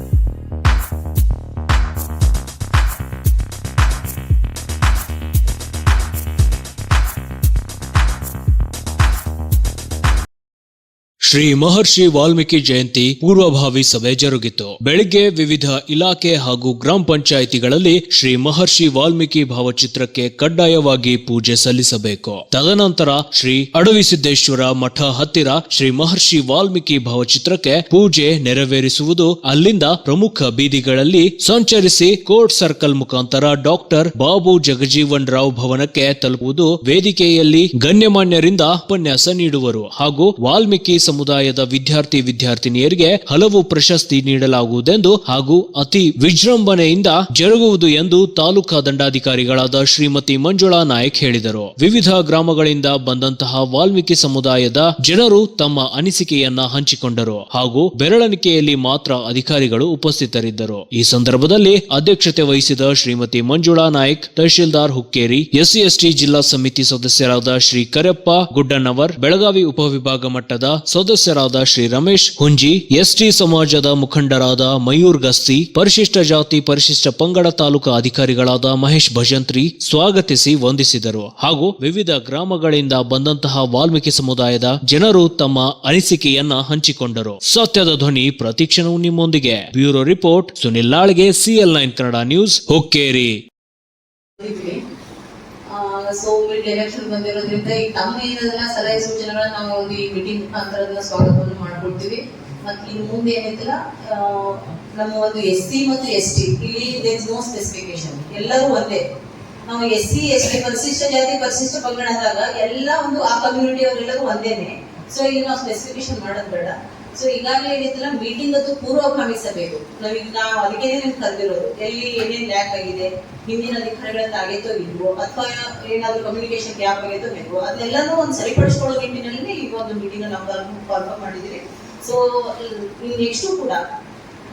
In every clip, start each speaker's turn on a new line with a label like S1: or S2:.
S1: Thank you. Shri ಮಹರ್ಷಿ ವಾಲ್ಮೀಕಿ ಜಯಂತಿ ಪೂರ್ವಭಾವಿ ಸಭೆ ಜರುಗಿತು. ಬೆಳಿಗ್ಗೆ ವಿವಿಧ ಇಲಾಖೆ ಹಾಗೂ ಗ್ರಾಮ ಪಂಚಾಯಿತಿಗಳಲ್ಲಿ ಶ್ರೀ ಮಹರ್ಷಿ ವಾಲ್ಮೀಕಿ ಭಾವಚಿತ್ರಕ್ಕೆ ಕಡ್ಡಾಯವಾಗಿ ಪೂಜೆ ಸಲ್ಲಿಸಬೇಕು. ತದನಂತರ ಶ್ರೀ ಅಡವಿಸಿದ್ದೇಶ್ವರ ಮಠ ಹತ್ತಿರ ಶ್ರೀ ಮಹರ್ಷಿ ವಾಲ್ಮೀಕಿ ಭಾವಚಿತ್ರಕ್ಕೆ ಪೂಜೆ ನೆರವೇರಿಸುವುದು ಅಲ್ಲಿಂದ ಪ್ರಮುಖ ಬೀದಿಗಳಲ್ಲಿ ಸಂಚರಿಸಿ ಕೋರ್ಟ್ ಸರ್ಕಲ್ ಮುಖಾಂತರ ಡಾಕ್ಟರ್ ಬಾಬು ಜಗಜೀವನ್ ರಾವ್ ಭವನಕ್ಕೆ ತಲುಪುವುದು ವೇದಿಕೆಯಲ್ಲಿ ಗಣ್ಯಮಾನ್ಯರಿಂದ ಉಪನ್ಯಾಸ ನೀಡುವರು ಹಾಗೂ ವಾಲ್ಮೀಕಿ ಸಮುದಾಯದ ವಿದ್ಯಾರ್ಥಿ ವಿದ್ಯಾರ್ಥಿನಿಯರಿಗೆ ಹಲವು ಪ್ರಶಸ್ತಿ ನೀಡಲಾಗುವುದೆಂದು ಹಾಗೂ ಅತಿ ವಿಜೃಂಭಣೆಯಿಂದ ಜರುಗುವುದು ಎಂದು ತಾಲೂಕಾ ದಂಡಾಧಿಕಾರಿಗಳಾದ ಶ್ರೀಮತಿ ಮಂಜುಳಾ ನಾಯಕ್ ಹೇಳಿದರು. ವಿವಿಧ ಗ್ರಾಮಗಳಿಂದ ಬಂದಂತಹ ವಾಲ್ಮೀಕಿ ಸಮುದಾಯದ ಜನರು ತಮ್ಮ ಅನಿಸಿಕೆಯನ್ನ ಹಂಚಿಕೊಂಡರು ಹಾಗೂ ಬೆರಳಣಿಕೆಯಲ್ಲಿ ಮಾತ್ರ ಅಧಿಕಾರಿಗಳು ಉಪಸ್ಥಿತರಿದ್ದರು. ಈ ಸಂದರ್ಭದಲ್ಲಿ ಅಧ್ಯಕ್ಷತೆ ವಹಿಸಿದ ಶ್ರೀಮತಿ ಮಂಜುಳಾ ನಾಯಕ್, ತಹಶೀಲ್ದಾರ್ ಹುಕ್ಕೇರಿ, ಎಸ್ಸಿ ಎಸ್ಟಿ ಜಿಲ್ಲಾ ಸಮಿತಿ ಸದಸ್ಯರಾದ ಶ್ರೀ ಕರೆಪ್ಪ ಗುಡ್ಡಣ್ಣವರ್ ಬೆಳಗಾವಿ ಉಪವಿಭಾಗ ಮಟ್ಟದ ಸದಸ್ಯರಾದ ಶ್ರೀ ರಮೇಶ್ ಹುಂಜಿ, ಎಸ್ಟಿ ಸಮಾಜದ ಮುಖಂಡರಾದ ಮಯೂರ್ ಗಸ್ತಿ, ಪರಿಶಿಷ್ಟ ಜಾತಿ, ಪರಿಶಿಷ್ಟ ಪಂಗಡ ತಾಲೂಕಾ ಅಧಿಕಾರಿಗಳಾದ ಮಹೇಶ್ ಭಜಂತ್ರಿ ಸ್ವಾಗತಿಸಿ ವಂದಿಸಿದರು. ಹಾಗೂ ವಿವಿಧ ಗ್ರಾಮಗಳಿಂದ ಬಂದಂತಹ ವಾಲ್ಮೀಕಿ ಸಮುದಾಯದ ಜನರು ತಮ್ಮ ಅನಿಸಿಕೆಯನ್ನ ಹಂಚಿಕೊಂಡರು. ಸತ್ಯದ ಧ್ವನಿ ಪ್ರತಿಕ್ಷಣವು ನಿಮ್ಮೊಂದಿಗೆ. Bureau report, Sunil Lalge, CL nine Kannada news, Hukkeri.
S2: So mid election ಬಂದಿರೋದ್ರಿಂದ ಈ ತಮ್ಮ ಏನದಲ್ಲ ಸಲಹೆ ಸೂಚನೆಗಳನ್ನ ನಾವು ಈ ಮೀಟಿಂಗ್ ಮುಖಾಂತರ ಸ್ವಾಗತವನ್ನು ಮಾಡ್ಕೊಡ್ತೀವಿ. ಮತ್ತೆ ಇನ್ನು ಮುಂದೆ ಏನೈತಿಲ್ಲ ಆ, ನಮ್ಮ ಒಂದು ಎಸ್ ಸಿ ಮತ್ತು ಎಸ್ ಟಿ ಇಲ್ಲಿ ದೇರ್ ನೋ ಸ್ಪೆಸಿಫಿಕೇಶನ್ ಎಲ್ಲರೂ ಒಂದೇ. ನಾವು ಎಸ್ ಸಿ ಎಸ್ ಟಿ ಪರಿಶಿಷ್ಟ ಜಾತಿ ಪರಿಶಿಷ್ಟ ಪಂಗಡ ಎಲ್ಲ ಒಂದು ಆ ಕಮ್ಯುನಿಟಿ ಅವರೆಲ್ಲರೂ ಒಂದೇನೆ. ಸೊ ಈಗ ನಾವು ಸ್ಪೆಸಿಫಿಕೇಶನ್ ಮಾಡೋದು ಬೇಡ. ಸೊ ಈಗಾಗಲೇ ಏನಿತ್ತಲ್ಲ ಮೀಟಿಂಗ್ ಅದು ಸಭೆಗಳು ನಾವೀಗ ನಾವು ಅದಕ್ಕೆ ಕರೆದಿರೋದು? ಎಲ್ಲಿ ಏನೇನು ಲ್ಯಾಕ್ ಆಗಿದೆ? ಹಿಂದಿನ ಅಧಿಕಾರಿಗಳಿಂದ ಆಗೈತೋ ಇಲ್ವೋ? ಅಥವಾ ಏನಾದ್ರು ಕಮ್ಯುನಿಕೇಶನ್ ಗ್ಯಾಪ್ ಆಗೈತೋ ಇಲ್ವೋ? ಅದೆಲ್ಲಾನು ಒಂದು ಸರಿಪಡಿಸ್ಕೊಳ್ಳೋ ನಿಟ್ಟಿನಲ್ಲಿ ಈ ಒಂದು ಮೀಟಿಂಗ್ ನಾವು ಕಾಲ್ಫಾರ್ಮ್ ಮಾಡಿದಿರಿ ಸೊ ನೆಕ್ಸ್ಟ್ ಕೂಡ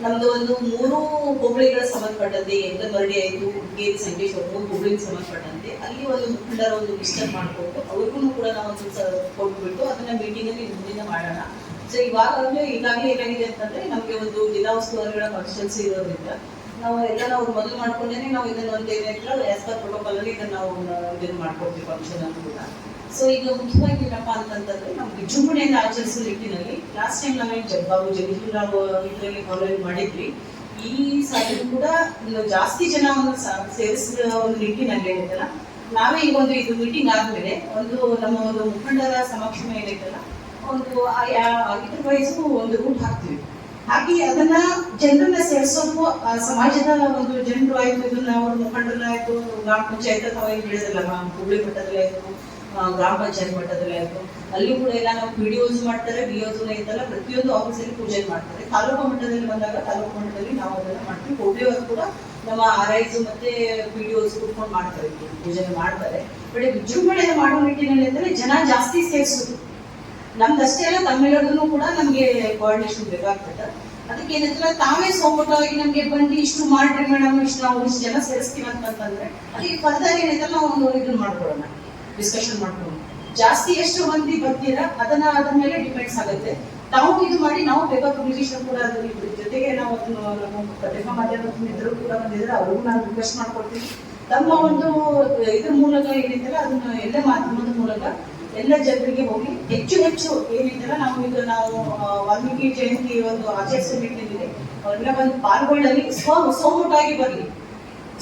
S2: ನಮ್ದು ಒಂದು ಮೂರು ಹೋಬಳಿಗಳ ಸಂಬಂಧಪಟ್ಟಂತೆ ಎಂಗನವರ್ಡಿ ಆಯಿತು ಹುಕ್ಕೇರಿ ಸಂಕೇಶ್ವರ ಮೂರು ಹೋಬಳಿಗೆ ಸಂಬಂಧಪಟ್ಟಂತೆ, ಅಲ್ಲಿ ಒಂದು ಮುಖಂಡರ ಒಂದು ಲಿಸ್ಟರ್ ಮಾಡ್ಕೊಂಡು, ಅವ್ರಿಗೂ ಕೂಡ ನಾವು ಒಂದು ಕೊಟ್ಬಿಟ್ಟು ಅದನ್ನ ಮೀಟಿಂಗ್ ಅಲ್ಲಿ ಮುಂದಿನ ಮಾಡೋಣ. ಸೊ ಇವಾಗಲೇ ಈಗಾಗಲೇ ಏನಾಗಿದೆ ಅಂತಂದ್ರೆ ನಮಗೆ ಒಂದು ಜಿಲ್ಲಾ ಉಸ್ತುವಾರಿಗಳ ಕಾನ್ಸ್ಟಿಟ್ಯೂನ್ಸಿ ಇರೋದ್ರಿಂದ ನಾವು ಎಲ್ಲ ನಾವು ಮೊದಲು ಮಾಡ್ಕೊಂಡೇನೆ ನಾವು ಇದನ್ನ ಒಂದು ಏನಾಯ್ತು ಆಸ್ ಪರ್ ಪ್ರೋಟೋಕಾಲ್ ಅಲ್ಲಿ ಇದನ್ನ ನಾವು ಇದನ್ನ ಮಾಡ್ಕೊಡ್ತೀವಿ ಫಂಕ್ಷನ್ ಅನ್ನು ಕೂಡ. ಸೊ ಈಗ ಮುಖ್ಯವಾಗಿ ಏನಪ್ಪಾ ಅಂತಂತಂದ್ರೆ ನಾವು ವಿಜೃಂಭಣೆಯಿಂದ ಆಚರಿಸುವ ನಿಟ್ಟಿನಲ್ಲಿ ಲಾಸ್ಟ್ ಟೈಮ್ ನಾವೇನು ಜಗ್ಬಾಬು ಜಗದೀಶ್ ರಾವ್ ಇದರಲ್ಲಿ ಫಾಲೋ ಮಾಡಿದ್ವಿ. ಈ ಸಾರಿ ಕೂಡ ಜಾಸ್ತಿ ಜಾಸ್ತಿ ಒಂದು ಸೇರಿಸಿದ ಒಂದು ನಿಟ್ಟಿನಲ್ಲಿ ಏನೈತಲ್ಲ ನಾವೇ ಈಗ ಒಂದು ಇದು ಮೀಟಿಂಗ್ ಆದ್ಮೇಲೆ ಒಂದು ನಮ್ಮ ಒಂದು ಮುಖಂಡರ ಸಮಕ್ಷಮ ಏನೈತಲ್ಲ ಒಂದು ಇದ್ರ ವಯಸ್ಸು ಒಂದು ರೂಟ್ ಹಾಕ್ತೀವಿ. ಹಾಕಿ ಅದನ್ನ ಜನರನ್ನ ಸೇರ್ಸೋಕು ಸಮಾಜದ ಒಂದು ಜನರು ಆಯ್ತು, ಇದನ್ನ ಅವ್ರ ಮುಖಂಡರಾಯ್ತು ಗ್ರಾಮ ಪಂಚಾಯತ್ ಅಥವಾ ಬೆಳೆದಲ್ಲ ಹುಬ್ಳಿ ಮಟ್ಟದಲ್ಲಿ ಆಯ್ತು ಗ್ರಾಮ ಪಂಚಾಯತ್ ಮಟ್ಟದಲ್ಲಿ ಆಯ್ತು, ಅಲ್ಲಿ ಕೂಡ ಎಲ್ಲ ನಾವು ಪಿ ಮಾಡ್ತಾರೆ, ಬಿ ಐತಲ್ಲ ಪ್ರತಿಯೊಂದು ಆಫೀಸಲ್ಲಿ ಪೂಜೆ ಮಾಡ್ತಾರೆ. ತಾಲೂಕು ಮಟ್ಟದಲ್ಲಿ ಬಂದಾಗ ತಾಲೂಕು ಮಟ್ಟದಲ್ಲಿ ನಾವು ಅದನ್ನ ಮಾಡ್ತೀವಿ. ಹೋಬಳಿಯವರು ಕೂಡ ನಮ್ಮ ಆರ್ ಐಸ್ ಮತ್ತೆ ಪಿ ಡಿ ಓಸ್ ಕೂತ್ಕೊಂಡು ಮಾಡ್ತಾರೆ ಪೂಜೆ ಮಾಡ್ತಾರೆ. ಬಟ್ ವಿಜೃಂಭಣೆಯನ್ನು ಮಾಡುವ ನಿಟ್ಟಿನಲ್ಲಿ ಅಂದ್ರೆ ಜನ ಜಾಸ್ತಿ ಸೇರಿಸೋದು. ನಮ್ದಷ್ಟೇ ಅಲ್ಲ ತಮ್ಮೆಲ್ಲರದನ್ನು ಕೂಡ ನಮ್ಗೆ ಕೋಆರ್ಡಿನೇಷನ್ ಬೇಕಾಗ್ತದೆ. ಅದಕ್ಕೆ ಏನಂದ್ರೆ ತಾವೇ ಸೋಮಟವಾಗಿ ನಮ್ಗೆ ಬಂದು ಇಷ್ಟು ಮಾಡ್ರಿ ಮೇಡಮ್, ಇಷ್ಟು ನಾವು ಇಷ್ಟು ಜನ ಸೇರಿಸ್ತೀವಿ ಅಂತಂತಂದ್ರೆ, ಅದಕ್ಕೆ ಫರ್ದರ್ ಏನೈತಲ್ಲ ನಾವು ಒಂದು ಇದನ್ನ ಮಾಡ್ಕೊಳ್ಳೋಣ ಡಿಸ್ಕಷನ್ ಮಾಡ್ಕೊಳ್ಳೋಣ. ಜಾಸ್ತಿ ಎಷ್ಟು ಮಂದಿ ಬರ್ತೀರಾ, ಅದನ್ನ ಅದ್ರ ಮೇಲೆ ಡಿಪೆಂಡ್ಸ್ ಆಗುತ್ತೆ. ತಾವು ಇದು ಮಾಡಿ, ನಾವು ಪೇಪರ್ ಪಬ್ಲಿಕೇಶನ್ ಕೂಡ ಅದ್ರ ಇದ್ರ ಜೊತೆಗೆ ನಾವು ಅದನ್ನು ಪತ್ರಿಕಾ ಮಾಧ್ಯಮದ ಮಿತ್ರರು ಕೂಡ ಬಂದಿದ್ರೆ ಅವ್ರಿಗೂ ನಾನು ರಿಕ್ವೆಸ್ಟ್ ಮಾಡ್ಕೊಡ್ತೀನಿ ತಮ್ಮ ಒಂದು, ಇದ್ರ ಮೂಲಕ ಏನಿದೆಯಲ್ಲ ಅದನ್ನ ಎಲ್ಲ ಮಾಧ್ಯಮದ ಮೂಲಕ ಎಲ್ಲ ಜನರಿಗೆ ಹೋಗಿ ಹೆಚ್ಚು ಹೆಚ್ಚು ಏನಿದೆಯಲ್ಲ ನಾವು ಈಗ ನಾವು ವಾಲ್ಮೀಕಿ ಜಯಂತಿ ಒಂದು ಆಚರಿಸಬೇಕೆಂದಿದೆ ಅವರೆಲ್ಲ ಬಂದು ಪಾಲ್ಗೊಳ್ಳಲಿ. ಸ್ವ ಸೋಮುಟಾಗಿ ಬರಲಿ.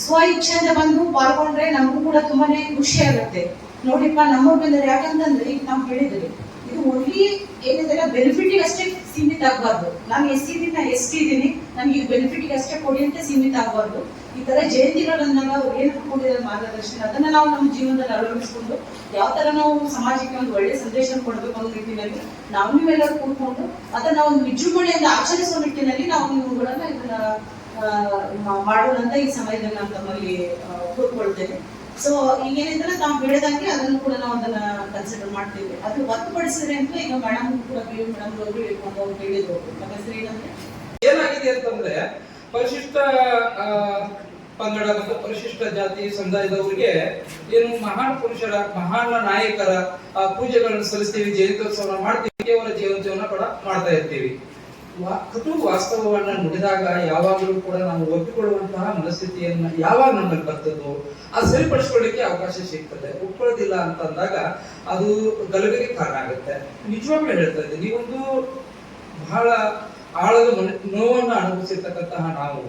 S2: ಸ್ವ ಇಚ್ಛೆಯಿಂದ ಬಂದು ಪಾಲ್ಗೊಂಡ್ರೆ ನಮಗೂ ಕೂಡ ತುಂಬಾನೇ ಖುಷಿ ಆಗುತ್ತೆ. ನೋಡಿಪ್ಪ ನಮ್ಮ ಬಂದರೆ ಯಾಕಂತಂದ್ರೆ ಈಗ ನಾವು ಹೇಳಿದ್ರಿ, ಇದು ಓನ್ಲಿ ಏನಿದೆ ಬೆನಿಫಿಟಿಗೆ ಅಷ್ಟೇ ಸೀಮಿತ ಆಗಬಾರ್ದು. ನಾನು ಎಸ್ ದಿನ ಎಸ್ ಟಿ ಇದೀನಿ ನನಗೆ ಇದು ಬೆನಿಫಿಟಿಗೆ ಅಷ್ಟೇ ಕೊಡಿ ಅಂತ ಸೀಮಿತ ಆಗಬಾರ್ದು. ಈ ತರ ಜಯಂತಿಗಳನ್ನೆಲ್ಲ ಅವ್ರು ಏನು ಕೊಟ್ಟಿದ್ದಾರೆ ಮಾರ್ಗದರ್ಶನ ಅದನ್ನ ನಾವು ನಮ್ಮ ಜೀವನದಲ್ಲಿ ಅಳವಡಿಸ್ಕೊಂಡು ಯಾವ ತರ ನಾವು ಸಮಾಜಕ್ಕೆ ಒಂದು ಒಳ್ಳೆ ಸಂದೇಶ ಕೊಡಬೇಕು ಅನ್ನೋ ನಿಟ್ಟಿನಲ್ಲಿ ನಾವು ನೀವೆಲ್ಲರೂ ಕೂತ್ಕೊಂಡು ಅದನ್ನ ಒಂದು ವಿಜೃಂಭಣೆಯಿಂದ ಆಚರಿಸುವ ನಿಟ್ಟಿನಲ್ಲಿ ನಾವು ಇವುಗಳನ್ನ ಇದನ್ನ ಆ, ಮಾ- ಮಾಡೋಣ ಈ ಸಮಯದಲ್ಲಿ ನಾನು ತಮ್ಮಲ್ಲಿ ಕೂತ್ಕೊಳ್ತೇನೆ. ಸೊ ಈಗೇನಿದ್ರೆ ನಾವು ಬೆಳೆದಂಗೆ ಅದನ್ನು ಕೂಡ ನಾವು ಅದನ್ನ ಕನ್ಸಿಡರ್ ಮಾಡ್ತೀವಿ. ಅದು ಹೊರತುಪಡಿಸಿದ್ರೆ ಅಂತ ಈಗ ಮೇಡಮ್ ಕೂಡ ಮೇಡಮ್ ಅವರು ಅವ್ರು ಹೇಳಿದ್ರು ನಮ್ಮ ಏನಂದ್ರೆ
S3: ಏನಾಗಿದೆ ಅಂತಂದ್ರೆ, ಪರಿಶಿಷ್ಟ ಪಂಗಡ ಮತ್ತು ಪರಿಶಿಷ್ಟ ಜಾತಿ ಸಮುದಾಯದವರಿಗೆ ಏನು ಮಹಾನ್ ಪುರುಷರ, ಮಹಾನ್ ನಾಯಕರ ಪೂಜೆಗಳನ್ನು ಸಲ್ಲಿಸ್ತೀವಿ ಜಯಂತ್ಯೋತ್ಸವ ಮಾಡ್ತೀವಿ, ಕೇವಲ ಜೀವನ ಕೂಡ ಮಾಡ್ತಾ ಇರ್ತೀವಿ. ಕಟು ವಾಸ್ತವವನ್ನ ನುಡಿದಾಗ ಯಾವಾಗಲೂ ಕೂಡ ನಾವು ಒಪ್ಪಿಕೊಳ್ಳುವಂತಹ ಮನಸ್ಥಿತಿಯನ್ನ ಯಾವಾಗ ನಮಗೆ ಬರ್ತದೋ ಅದು ಸರಿಪಡಿಸ್ಕೊಳ್ಳಿಕ್ಕೆ ಅವಕಾಶ ಸಿಗ್ತದೆ. ಒಪ್ಕೊಳ್ಳೋದಿಲ್ಲ ಅಂತ ಅಂದಾಗ ಅದು ಗಲಭೆಗೆ ಕಾರಣ ಆಗುತ್ತೆ. ನಿಜವಾಗ್ಲೂ ಹೇಳ್ತಾ ಇದ್ದೀನಿ ಒಂದು ಬಹಳ ಆಳದ ಮನ ನೋವನ್ನು ಅನುಭವಿಸಿರ್ತಕ್ಕಂತಹ ನಾವು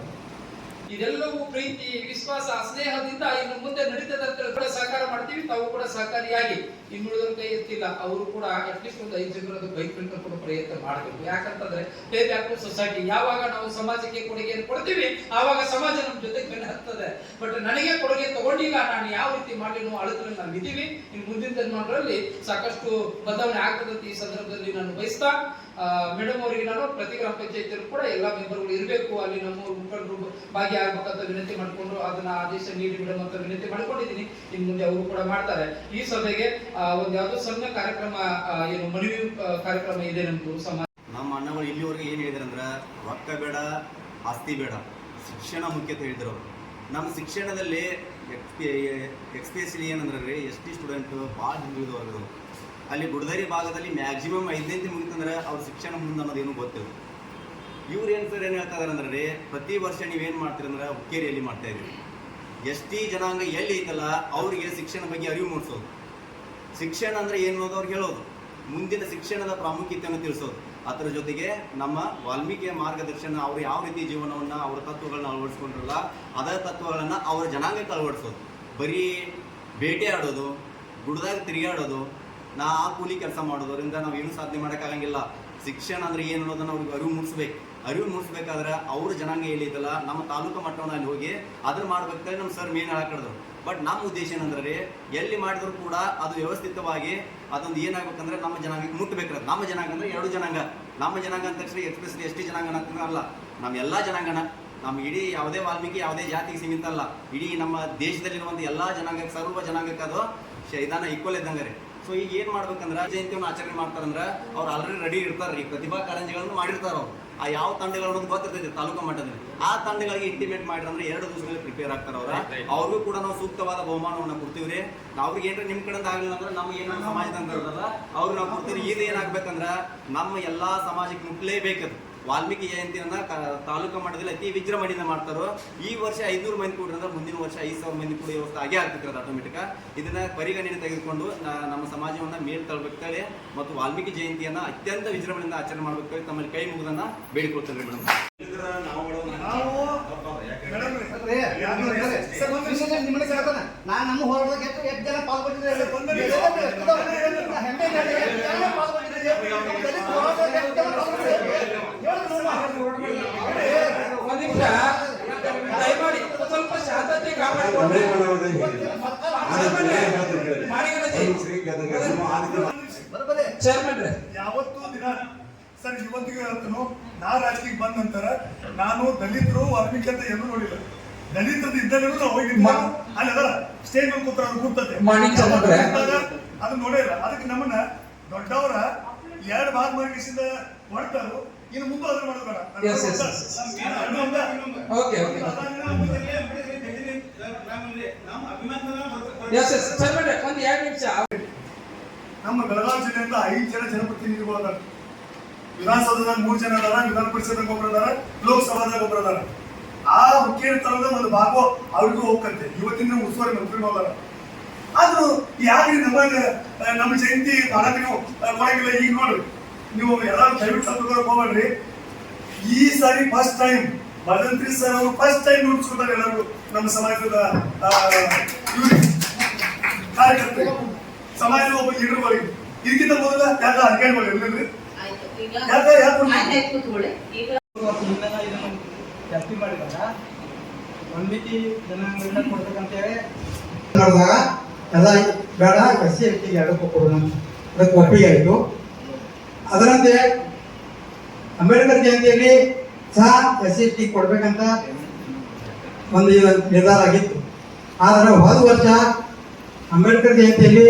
S3: ಇದೆಲ್ಲವೂ ಪ್ರೀತಿ, ವಿಶ್ವಾಸ, ಸ್ನೇಹದಿಂದ ಇನ್ನು ಮುಂದೆ ನಡೀತದಂತ ಕೂಡ ಸಹಕಾರ ಮಾಡ್ತೀವಿ. ತಾವು ಕೂಡ ಸಹಕಾರಿಯಾಗಿ ಇನ್ನುಳಿದವ್ರ ಕೈ ಎತ್ತಿಲ್ಲ. ಅವರು ಕೂಡ ಅಟ್ಲೀಸ್ಟ್ ಒಂದು ಐದು ಜನರದ್ದು ಬೈಕ್ ಬಿಟ್ಟು ಕೂಡ ಪ್ರಯತ್ನ ಮಾಡಬೇಕು. ಯಾಕಂತಂದ್ರೆ ಬೇರೆ ಸೊಸೈಟಿ ಯಾವಾಗ ನಾವು ಸಮಾಜಕ್ಕೆ ಕೊಡುಗೆಯನ್ನು ಕೊಡ್ತೀವಿ, ಆವಾಗ ಸಮಾಜ ನಮ್ಮ ಜೊತೆಗೆ ಬೆನ್ನ ಹತ್ತದೆ. ಬಟ್ ನನಗೆ ಕೊಡುಗೆ ತಗೊಂಡಿಲ್ಲ, ನಾನು ಯಾವ ರೀತಿ ಮಾಡಿ ನಾವು ಅಳದಲ್ಲಿ ನಾವು ಇದ್ದೀವಿ ಇನ್ನು ಮುಂದಿನ ತನ್ಮಾನಗಳಲ್ಲಿ ಸಾಕಷ್ಟು ಬದಲಾವಣೆ ಆಗ್ತದಂತ ಈ ಸಂದರ್ಭದಲ್ಲಿ ನಾನು ಬಯಸ್ತಾ ಮೇಡಮ್ ಅವರಿಗೆ ನಾನು ಪ್ರತಿ ಗ್ರಾಮ ಪಂಚಾಯತ್ ಕೂಡ ಎಲ್ಲಾ ಮೆಂಬರ್ಗಳು ಇರಬೇಕು. ಅಲ್ಲಿ ನಮ್ಮ ಮುಖಂಡರು ಭಾಗಿಯಾಗಬೇಕಂತ ವಿನಂತಿ ಮಾಡಿಕೊಂಡು ಅದನ್ನ ಆದೇಶ ನೀಡಿ ಮೇಡಮ್ ಅಂತ ವಿನಂತಿ ಮಾಡಿಕೊಂಡಿದ್ದೀನಿ. ಇನ್ನು ಮುಂದೆ ಅವರು ಕೂಡ ಮಾಡ್ತಾರೆ. ಈ ಸಭೆಗೆ ಒಂದು ಯಾವುದೋ ಸಣ್ಣ ಕಾರ್ಯಕ್ರಮ ಏನು ಮನವಿ ಕಾರ್ಯಕ್ರಮ ಇದೆ ನಮ್ದು ಸಮಾಜ.
S4: ನಮ್ಮ ಅಣ್ಣಗಳು ಇಲ್ಲಿವರೆಗೆ ಏನು ಹೇಳಿದ್ರಂದ್ರೆ ರೊಕ್ಕ ಬೇಡ, ಆಸ್ತಿ ಬೇಡ. ಶಿಕ್ಷಣ ಮುಖ್ಯ ಅಂತ ಹೇಳಿದ್ರು ಅವರು. ನಮ್ಮ ಶಿಕ್ಷಣದಲ್ಲಿ ಎಕ್ಸ್ಪೆಷಲಿ ಏನಂದ್ರೆ ರೀ, ಎಸ್ ಟಿ ಸ್ಟೂಡೆಂಟು ಭಾಳ ಹಿಂದುಳಿದವರು. ಅಲ್ಲಿ ಗುಡದರಿ ಭಾಗದಲ್ಲಿ ಮ್ಯಾಕ್ಸಿಮಮ್ ಐದನೇಂತಿ ಮುಗಿತಂದ್ರೆ ಅವ್ರ ಶಿಕ್ಷಣ ಮುಂದೆ ಅನ್ನೋದೇನು ಗೊತ್ತಿಲ್ಲ. ಇವ್ರು ಏನು ಸರ್ ಏನು ಹೇಳ್ತಾ ಇದಾರೆ ಅಂದ್ರೆ ರೀ ಪ್ರತಿ ವರ್ಷ ನೀವೇನು ಮಾಡ್ತೀರಂದ್ರೆ ಹುಕ್ಕೇರಿಯಲ್ಲಿ ಮಾಡ್ತಾ ಇದ್ದೀರಿ. ಎಸ್ ಟಿ ಜನಾಂಗ ಎಲ್ಲಿ ಐತಲ್ಲ, ಅವರಿಗೆ ಶಿಕ್ಷಣ ಬಗ್ಗೆ ಅರಿವು ಮೂಡಿಸೋದು. ಶಿಕ್ಷಣ ಅಂದ್ರೆ ಏನು ಅನ್ನೋದು ಅವ್ರಿಗೆ ಹೇಳೋದು. ಮುಂದಿನ ಶಿಕ್ಷಣದ ಪ್ರಾಮುಖ್ಯತೆಯನ್ನು ತಿಳಿಸೋದು. ಅದರ ಜೊತೆಗೆ ನಮ್ಮ ವಾಲ್ಮೀಕಿಯ ಮಾರ್ಗದರ್ಶನ, ಅವರು ಯಾವ ರೀತಿ ಜೀವನವನ್ನ, ಅವರ ತತ್ವಗಳನ್ನ ಅಳವಡಿಸ್ಕೊಂಡಿರಲ್ಲ ಅದರ ತತ್ವಗಳನ್ನ ಅವರ ಜನಾಂಗಕ್ಕೆ ಅಳವಡಿಸೋದು. ಬರೀ ಬೇಟೆ ಆಡೋದು ಗುಡ್ದಾಗ ತಿರುಗಾಡೋದು ನಾ ಆ ಕೂಲಿ ಕೆಲಸ ಮಾಡೋದ್ರಿಂದ ನಾವು ಏನು ಸಾಧನೆ ಮಾಡೋಕ್ಕಾಗಂಗಿಲ್ಲ. ಶಿಕ್ಷಣ ಅಂದ್ರೆ ಏನು ಅನ್ನೋದನ್ನ ಅವ್ರಿಗೆ ಅರಿವು ಮೂಡಿಸ್ಬೇಕು. ಅರಿವು ಮೂಡಿಸ್ಬೇಕಾದ್ರೆ ಅವ್ರ ಜನಾಂಗ ಹೇಳಿದ್ದಲ್ಲ ನಮ್ಮ ತಾಲೂಕು ಮಟ್ಟವನ್ನು ಹೋಗಿ ಅದ್ರ ಮಾಡ್ಬೇಕಾದ್ರೆ ನಮ್ಮ ಸರ್ ಮೇನ್ ಹಾಕಿದ್ರು ಬಟ್ ನಮ್ಮ ಉದ್ದೇಶ ಏನಂದ್ರೆ ಎಲ್ಲಿ ಮಾಡಿದ್ರು ಕೂಡ ಅದು ವ್ಯವಸ್ಥಿತವಾಗಿ ಅದೊಂದು ಏನಾಗಬೇಕಂದ್ರೆ ನಮ್ಮ ಜನಾಂಗಕ್ಕೆ ಮುಟ್ಟಬೇಕು ನಮ್ಮ ಜನಾಂಗ ಅಂದ್ರೆ ಎರಡು ಜನಾಂಗ. ನಮ್ಮ ಜನಾಂಗ ಅಂತ ತಕ್ಷಣ ಎಕ್ಸ್ಪ್ರೆಸ್ಲಿ ಎಷ್ಟು ಜನಾಂಗ ಅಂತಂದ್ರೆ ಅಲ್ಲ. ನಮ್ಮ ಎಲ್ಲ ಜನಾಂಗನ. ನಮ್ಮ ಇಡೀ ಯಾವುದೇ ವಾಲ್ಮೀಕಿ, ಯಾವುದೇ ಜಾತಿಗೆ ಸೀಮಿತ ಅಲ್ಲ. ಇಡೀ ನಮ್ಮ ದೇಶದಲ್ಲಿರುವಂಥ ಎಲ್ಲಾ ಜನಾಂಗಕ್ಕೆ, ಸರ್ವ ಜನಾಂಗಕ್ಕೆ ಅದು ಶೈದಾನ ಈಕ್ವಲ್ ಇದ್ದಂಗೆ ರೀ. ಸೊ ಈಗ ಏನ್ ಮಾಡ್ಬೇಕಂದ್ರ ಜಯಂತಿಯನ್ನು ಆಚರಣೆ ಮಾಡ್ತಾರಂದ್ರ ಅವ್ರು ಆಲ್ರೆಡಿ ರೆಡಿ ರೀ ಪ್ರತಿಭಾ ಕಾರಂಜಿಗಳನ್ನು ಮಾಡಿರ್ತಾರ ಅವ್ರು. ಆ ಯಾವ ತಂಡಗಳು ಅನ್ನೋದು ಗೊತ್ತಿರ್ತೈತಿ ತಾಲೂಕು ಮಟ್ಟದಲ್ಲಿ. ಆ ತಂಡಗಳಿಗೆ ಇಂಟಿಮೇಟ್ ಮಾಡಿದ್ರೆ ಎರಡು ದಿವಸಗಳಲ್ಲಿ ಪ್ರಿಪೇರ್ ಆಗ್ತಾರ ಅವ್ರ. ಅವ್ರಿಗೂ ಕೂಡ ನಾವು ಸೂಕ್ತವಾದ ಬಹುಮಾನವನ್ನ ಕೊಡ್ತೀವಿ ರೀ ಅವ್ರಿಗೆ ಏನ್ರ ನಿಮ್ ಕಡೆಯಿಂದ ಆಗಲಿಲ್ಲ ಅಂದ್ರೆ ನಮ್ಗೆ ಏನಾದ್ರು ಸಮಾಜದ ಅಂತ ಇರ್ತದ ಅವ್ರು ನಾವು ಕೊಡ್ತೀವಿ ಇದು ಏನಾಗ್ಬೇಕಂದ್ರ ನಮ್ಮ ಎಲ್ಲಾ ಸಮಾಜಕ್ಕೆ ಮುಟ್ಲೇಬೇಕದು. ವಾಲ್ಮೀಕಿ ಜಯಂತಿಯನ್ನ ತಾಲೂಕು ಮಟ್ಟದಲ್ಲಿ ಅತಿ ವಿಜೃಂಭಣೆಯಿಂದ ಮಾಡ್ತಾರೋ ಈ ವರ್ಷ ಐದ್ನೂರು ಮಂದಿ ಕೂಡಿದ್ರೆ ಮುಂದಿನ ವರ್ಷ ಐದು ಸಾವಿರ ಮಂದಿ ಕೂಡ ವ್ಯವಸ್ಥೆ ಆಗೇ ಆಗ್ತಿರೋದು ಆಟೋಮೆಟಿಕ್ ಇದನ್ನ ಪರಿಗಣನೆ ತೆಗೆದುಕೊಂಡು ನಾ- ನಮ್ಮ ಸಮಾಜವನ್ನ ಮೇಲ್ ತಳ್ಬೇಕಂತೇಳಿ ಮತ್ತು ವಾಲ್ಮೀಕಿ ಜಯಂತಿಯನ್ನ ಅತ್ಯಂತ ವಿಜೃಂಭಣೆಯಿಂದ ಆಚರಣೆ ಮಾಡ್ಬೇಕು ತಮ್ಮಲ್ಲಿ ಕೈ ಮುಗಿದನ್ನ ಬೇಡಿಕೊಳ್ತೇನೆ ಮೇಡಮ್.
S5: ನಾನು ನಮ್ಮ ಹೋರಾಟದಾಗ ಎಷ್ಟು ಎಷ್ಟು ಜನ ಪಾಲ್ಗೊಂಡಿದ್ದಾರೆ ಹೆಮ್ಮೆ ಇದೆ. ಎಷ್ಟು ಜನ ಪಾಲ್ಗೊಂಡಿದ್ದಾರೆ? ನಮ್ಮ ದಲಿತ ಹೋರಾಟದಾಗ ಎಷ್ಟು ಜನ ಪಾಲ್ಗೊಂಡಿದ್ದಾರೆ? ಹೇಳು ನೋಡುವ.
S3: ಒಂದ್ ನಿಮಿಷ ದಯಮಾಡಿ ಸ್ವಲ್ಪ ಶಾಂತತೆ ಕಾಪಾಡಿಕೊಂಡು
S5: ಬರೋಬ್ಬರಿ.
S3: ಚೇರ್ಮನ್ ರೇ.
S6: ಯಾವತ್ತೂ ದಿನ ಸರ್ ಇವತ್ತಿಗೆ ಹೇಳ್ತಾನು ನಾ ರಾಜಕೀಯ ಬಂದ ನಂತರ ನಾನು ದಲಿತರು ವಾಲ್ಮೀಕಿ ಅಂತ ಎಲ್ಲೂ ನೋಡಿಲ್ಲ. ದಲಿತರದ್ದು ಇದ್ದಲ್ಲೂ ನಾವು ಹೋಗಿದ್ವಿ. ಅಲ್ಲಿ ಅದರ ಸ್ಟೇಜ್ ಮೇಲೆ ಕೂತ್ರ ಅದು ಕೂರ್ತದೆ.
S3: ಮಾಣಿಕ್ ಚಂದ್ರೇ.
S6: ಅದು ನೋಡೇ ಇಲ್ಲ. ಅದಕ್ಕೆ ನಮ್ಮನ್ನ ದೊಡ್ಡವರ ಎರಡು ಭಾಗ ಮರಗಿಸಿದ ಹೊರಟಾರು. ಇನ್ನು ಮುಂದೆ ಅದ್ರ ಮಾಡೋದು ಬೇಡ.
S3: Okay okay yes yes chairman ಒಂದು ಎರಡು ನಿಮಿಷ
S6: ನಮ್ಮ ಬೆಳಗಾವಿ ಜಿಲ್ಲೆಯಿಂದ ಐದು ಜನ ಜನಪ್ರತಿನಿಧಿಗಳು ಅದಾರ ವಿಧಾನಸೌಧದಾಗ ಮೂರು ಜನ ಅದಾರ ವಿಧಾನ ಪರಿಷತ್ದಾಗ ಒಬ್ಬರು ಅದಾರ ಲೋಕಸಭಾದಾಗ ಒಬ್ಬರು ಅದಾರ ಆ ಮುಖ್ಯ ತರದ ಒಂದು ಭಾಗ ಅವ್ರಿಗೂ ಹೋಗ್ಕಂತೆ ಇವತ್ತಿನ ಉಸ್ತುವಾರಿ ಮಂತ್ರಿ ಅದಾರ ಆದ್ರೂ ಯಾಕೆ ನಮಗೆ ನಮ್ಮ ಜಯಂತಿ ಮಾಡಕ್ಕೆ ಕೊಡಂಗಿಲ್ಲ ಈಗ ನೋಡ್ರಿ ನೀವು ಎಲ್ಲರೂ ದಯವಿಟ್ಟು ಹೋಗ್ಬೇಡ್ರಿ. ಈ ಸಾರಿ ಫಸ್ಟ್ ಟೈಮ್ ಭಜಂತ್ರಿ ಸರ್ ಅವರು ಫಸ್ಟ್ ಟೈಮ್ ನೋಡ್ಸ್ಕೊತಾರೆ ಎಲ್ಲರೂ ನಮ್ಮ ಸಮಾಜದ ಕಾರ್ಯಕರ್ತರಿಗೆ ಸಮಾಜದ ಒಬ್ಬ ಲೀಡರ್ಗಳಿಗೆ ಇದಕ್ಕಿಂತ ಮೊದಲ ಯಾಕ
S2: ಆಯ್ತು ಈಗ
S6: ಯಾಕೆ ಯಾಕೆ
S5: ಜಾಸ್ತಿ ಮಾಡಿದಾಗ ಮಾಡಿದಾಗ ಎಲ್ಲ ಬೇಡ ಕಸಿ ಸಿ ಎಸ್ ಎರಡಕ್ಕೂ ಕೊಡೋಣ ಅದಕ್ಕೆ ಒಪ್ಪಿಗೆ ಆಯಿತು. ಅದರಂತೆ ಅಂಬೇಡ್ಕರ್ ಜಯಂತಿಯಲ್ಲಿ ಸಹ ಎಸ್ ಸಿ ಎಸ್ ಟಿ ಕೊಡ್ಬೇಕಂತ ಒಂದು ನಿರ್ಧಾರ ಆಗಿತ್ತು. ಆದರೆ ಹೋದ ವರ್ಷ ಅಂಬೇಡ್ಕರ್ ಜಯಂತಿಯಲ್ಲಿ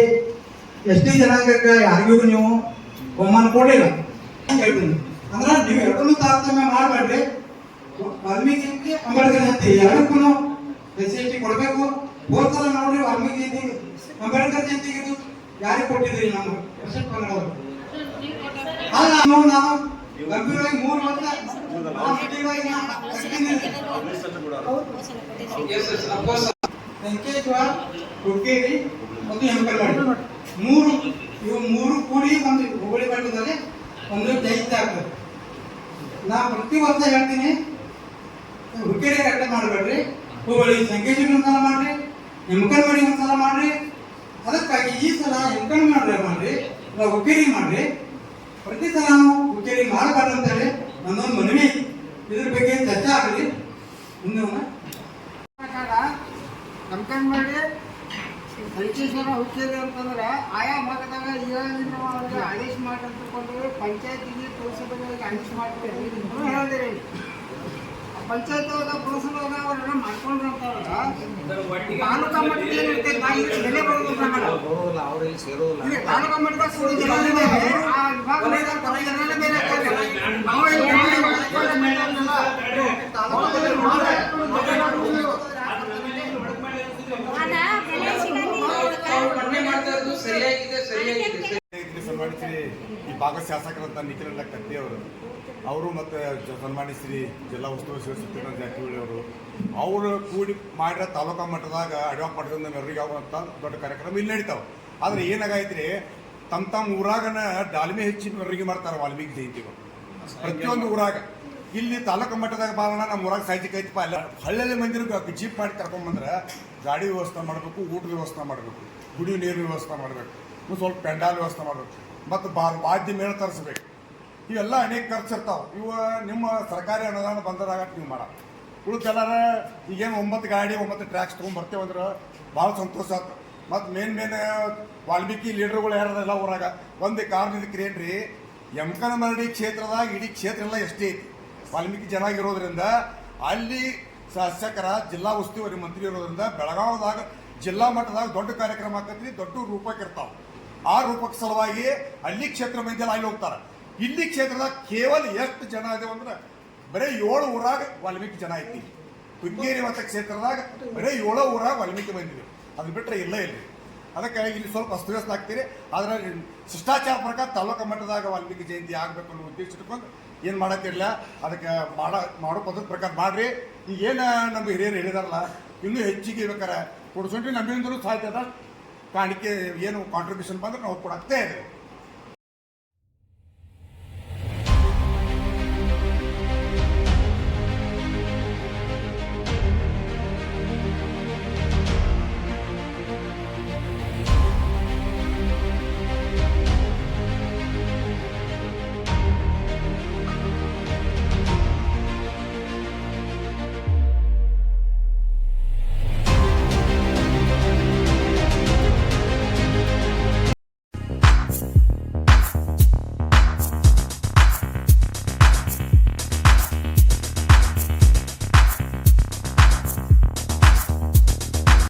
S5: ಎಸ್ ಟಿ ಜನಾಂಗಕ್ಕೆ ಯಾರಿಗೂ ನೀವು ಬಹುಮಾನ ಕೊಡಲಿಲ್ಲ. ಹೇಳ್ತೀನಿ. ಅಂದ್ರೆ ನೀವು ಎರಡನ್ನೂ ತಾರತಮ್ಯ ಮಾಡಬೇಡ್ರಿ. ವಾಲ್ಮೀಕಿ ಅಂಬೇಡ್ಕರ್ ಜಯಂತಿ ಎರಡಕ್ಕೂ ಎಸ್ ಸಿ ಎಸ್ ಟಿ ಕೊಡಬೇಕು. ಹೋದ ಸಲ ನೋಡ್ರಿ ವಾಲ್ಮೀಕಿ ಅಂಬೇಡ್ಕರ್ ಜಯಂತಿಗೆ ಯಾರಿಗೆ ಕೊಟ್ಟಿದ್ರಿ ನಮ್ಮ ಎಸ್ ಕನ್ನಡವರು ಅಲ್ಲ ನಾವು ನಾವು. ಗಂಭೀರವಾಗಿ ಮೂರು ವರ್ಷ ಸಂಕೇಶ್ವರ ಹುಕ್ಕೇರಿ ಮತ್ತು ಮೂರು, ಇವು ಮೂರು ಕೂಡಿ ಒಂದು ಹುಬ್ಬಳ್ಳಿ ಬೆಟ್ಟದಲ್ಲಿ ಒಂದು ಚೈತ್ಯ ಆಗ್ತದೆ. ನಾ ಪ್ರತಿ ವರ್ಷ ಹೇಳ್ತೀನಿ, ಹುಕ್ಕೇರಿ ಕಟ್ಟ ಮಾಡಬೇಡ್ರಿ. ಹುಬ್ಬಳ್ಳಿ ಸಂಕೇಶ್ವರಿ ಒಂದ್ಸಲ ಮಾಡ್ರಿ ಹೆಂಕಲ್ವಾಡಿ ಒಂದ್ಸಲ ಮಾಡ್ರಿ. ಅದಕ್ಕಾಗಿ ಈ ಸಲ ಹೆಂಕಲ್ ಮಾಡ್ರಿ ಮಾಡ್ರಿ. ಹುಕ್ಕೇರಿ ಮಾಡ್ರಿ. ಪ್ರತಿ ಸಲ ನಾವು ಉಚ್ಚರಿ ಮಾಡಬಾರ್ದು ಅಂತೇಳಿ ನನ್ನೊಂದು ಮನವಿ ಇದ್ರ ಬಗ್ಗೆ ಚರ್ಚೆ ಆಗಲಿ. ಮುಂದೆ
S7: ಕಂಪೇರ್ ಮಾಡಿ ಸಂಕೇಶ್ವರ ಹುಕ್ಕೇರಿ ಅಂತಂದ್ರೆ ಆಯಾ ಭಾಗದಾಗ ಆದೇಶ ಮಾಡಿ ಮಾಡಂತಕೊಂಡು ಪಂಚಾಯತಿಗೆ ಪುರಸಭೆಗಳಿಗೆ ಆದೇಶ ಮಾಡ್ತೀವಿ ಹೇಳಿದಿರಿ ಪಂಚಾಯತ್ ಒಳಗ ಪುರಸಭೆ ಒಳಗ ಅವ್ರೆಲ್ಲ ಮಾಡ್ಕೊಂಡ್ರು ತಾಲೂಕಾ ಇಲ್ಲಿ ತಾಲೂಕಾ ಮಟ್ಟದಾಗ ಜನರೇ ಬೇರೆ, ಆ ಜನರೇ ಬೇರೆ
S3: ಮಾಡ್ತಾ ಇರೋದು ಸರಿಯಾಗಿದೆ ಸರಿಯಾಗಿದೆ ಸರಿ
S6: ಇದಕ್ಕೆ ಸನ್ಮಾನಿಸಿ ಈ ಭಾಗ ಶಾಸಕರಂತ ನಿಖಿಲ ಕತ್ತಿ ಅವರು ಅವರು ಮತ್ತು ಸನ್ಮಾನಿ ಶ್ರೀ ಜಿಲ್ಲಾ ಉಸ್ತುವಾರಿ ಸಚಿವ ಸತ್ಯನಾರಾಯಣ ಜಾರಕಿಹೊಳಿ ಅವರು ಅವರು ಕೂಡಿ ಮಾಡಿರೋ ತಾಲೂಕಾ ಮಟ್ಟದಾಗ ಅಡ್ವಾ ಪಡೆದ ಮೆರವಣಿಗೆ ಆಗುವಂಥ ದೊಡ್ಡ ಕಾರ್ಯಕ್ರಮ ಇಲ್ಲಿ ನಡೀತಾವೆ. ಆದರೆ ಏನಾಗೈತ್ರಿ ತಮ್ಮ ತಮ್ಮ ಊರಾಗನ ಡಾಲ್ಮೆ ಹೆಚ್ಚಿ ಮೆರವಣಿಗೆ ಮಾಡ್ತಾರೆ ವಾಲ್ಮೀಕಿ ಜಯಂತಿಗಳು ಪ್ರತಿಯೊಂದು ಊರಾಗ. ಇಲ್ಲಿ ತಾಲೂಕು ಮಟ್ಟದಾಗ ಬಾರೋಣ ನಮ್ಮ ಊರಾಗ ಸಾಹಿತ್ಯ ಐತಿಪ್ಪ. ಅಲ್ಲ ಹಳ್ಳಿ ಮಂದಿರ ಜೀಪ್ ಮಾಡಿ ಕರ್ಕೊಂಬಂದ್ರೆ ಗಾಡಿ ವ್ಯವಸ್ಥೆ ಮಾಡಬೇಕು ಊಟದ ವ್ಯವಸ್ಥೆ ಮಾಡಬೇಕು ಗುಡಿ ನೀರಿನ ವ್ಯವಸ್ಥೆ ಮಾಡಬೇಕು ಸ್ವಲ್ಪ ಪೆಂಡಾಲ್ ವ್ಯವಸ್ಥೆ ಮಾಡಬೇಕು. ಮತ್ತು ಬಾ ವಾದ್ಯ ಮೇಲೆ ತರಿಸ್ಬೇಕು. ಇವೆಲ್ಲ ಅನೇಕ ಖರ್ಚು ಇರ್ತಾವೆ. ಇವು ನಿಮ್ಮ ಸರ್ಕಾರಿ ಅನುದಾನ ಬಂದಾಗ ನೀವು ಮಾಡ. ಉಳ್ಕೆಲ್ಲಾರ ಈಗೇನು ಒಂಬತ್ತು ಗಾಡಿ, ಒಂಬತ್ತು ಟ್ರ್ಯಾಕ್ಸ್ ತೊಗೊಂಡ್ಬರ್ತೇವೆ ಅಂದ್ರೆ ಭಾಳ ಸಂತೋಷ ಆಯ್ತು ಮತ್ತು ಮೇನ್ ಮೇನ್ ವಾಲ್ಮೀಕಿ ಲೀಡರ್ಗಳು ಯಾರಲ್ಲ ಊರಾಗ, ಒಂದು ಕಾರ್ ಇದಕ್ಕೆ ಏನ್ರಿ? ಯಮಕನಮರಡಿ ಕ್ಷೇತ್ರದಾಗ ಇಡೀ ಕ್ಷೇತ್ರ ಎಲ್ಲ ಎಷ್ಟೇ ಐತಿ. ವಾಲ್ಮೀಕಿ ಜನ ಇರೋದ್ರಿಂದ ಅಲ್ಲಿ ಶಾಸಕರ ಜಿಲ್ಲಾ ಉಸ್ತುವಾರಿ ಮಂತ್ರಿ ಇರೋದ್ರಿಂದ ಬೆಳಗಾವದಾಗ ಜಿಲ್ಲಾ ಮಟ್ಟದಾಗ ದೊಡ್ಡ ಕಾರ್ಯಕ್ರಮ ಆಕತ್ರಿ, ದೊಡ್ಡ ರೂಪಕ್ಕೆ ಇರ್ತಾವ. ಆ ರೂಪಕ್ಕೆ ಸಲುವಾಗಿ ಹಳ್ಳಿ ಕ್ಷೇತ್ರ ಮಧ್ಯೆಲ್ಲ ಎಲ್ಲ ಅಲ್ಲಿ ಹೋಗ್ತಾರೆ. ಇಲ್ಲಿ ಕ್ಷೇತ್ರದಾಗ ಕೇವಲ ಎಷ್ಟು ಜನ ಇದೆ ಅಂದ್ರೆ ಬರೀ ಏಳು ಊರಾಗ ವಾಲ್ಮೀಕಿ ಜನ ಐತಿ ಕುಂಗೇರಿ ಮತ ಕ್ಷೇತ್ರದಾಗ ಬರೀ ಏಳು ಊರಾಗ ವಾಲ್ಮೀಕಿ ಬಂದಿದೆ ಅದು ಬಿಟ್ಟರೆ ಇಲ್ಲ ಇಲ್ಲಿ. ಅದಕ್ಕಾಗಿ ಇಲ್ಲಿ ಸ್ವಲ್ಪ ಅಸ್ತವ್ಯಸ್ತ ಆಗ್ತೀರಿ. ಆದ್ರೆ ಶಿಷ್ಟಾಚಾರ ಪ್ರಕಾರ ತಾಲೂಕು ಮಟ್ಟದಾಗ ವಾಲ್ಮೀಕಿ ಜಯಂತಿ ಆಗಬೇಕು ಅನ್ನೋ ಉದ್ದೇಶ ಇಟ್ಕೊಂಡು ಏನು ಮಾಡತ್ತಿರಲಿಲ್ಲ ಅದಕ್ಕೆ ಮಾಡ, ಮಾಡೋ ಪದ್ಧತಿ ಪ್ರಕಾರ ಮಾಡ್ರಿ. ಈಗ ಏನು ನಮ್ಮ ಹಿರಿಯರು ಹೇಳಿದಾರಲ್ಲ, ಇನ್ನೂ ಹೆಚ್ಚಿಗೆ ಬೇಕಾರೆ ಕೊಡ್ಸೊಂಡ್ರಿ. ನಮ್ಮಿಂದಲೂ ಸಾಧ್ಯ ಕಾಣಿಕೆ ಏನು ಕಾಂಟ್ರಿಬ್ಯೂಷನ್ ಬಂದ್ರೆ ನಾವು ಕೊಡಾಕ್ತೇ ಇದ್ದೀವಿ.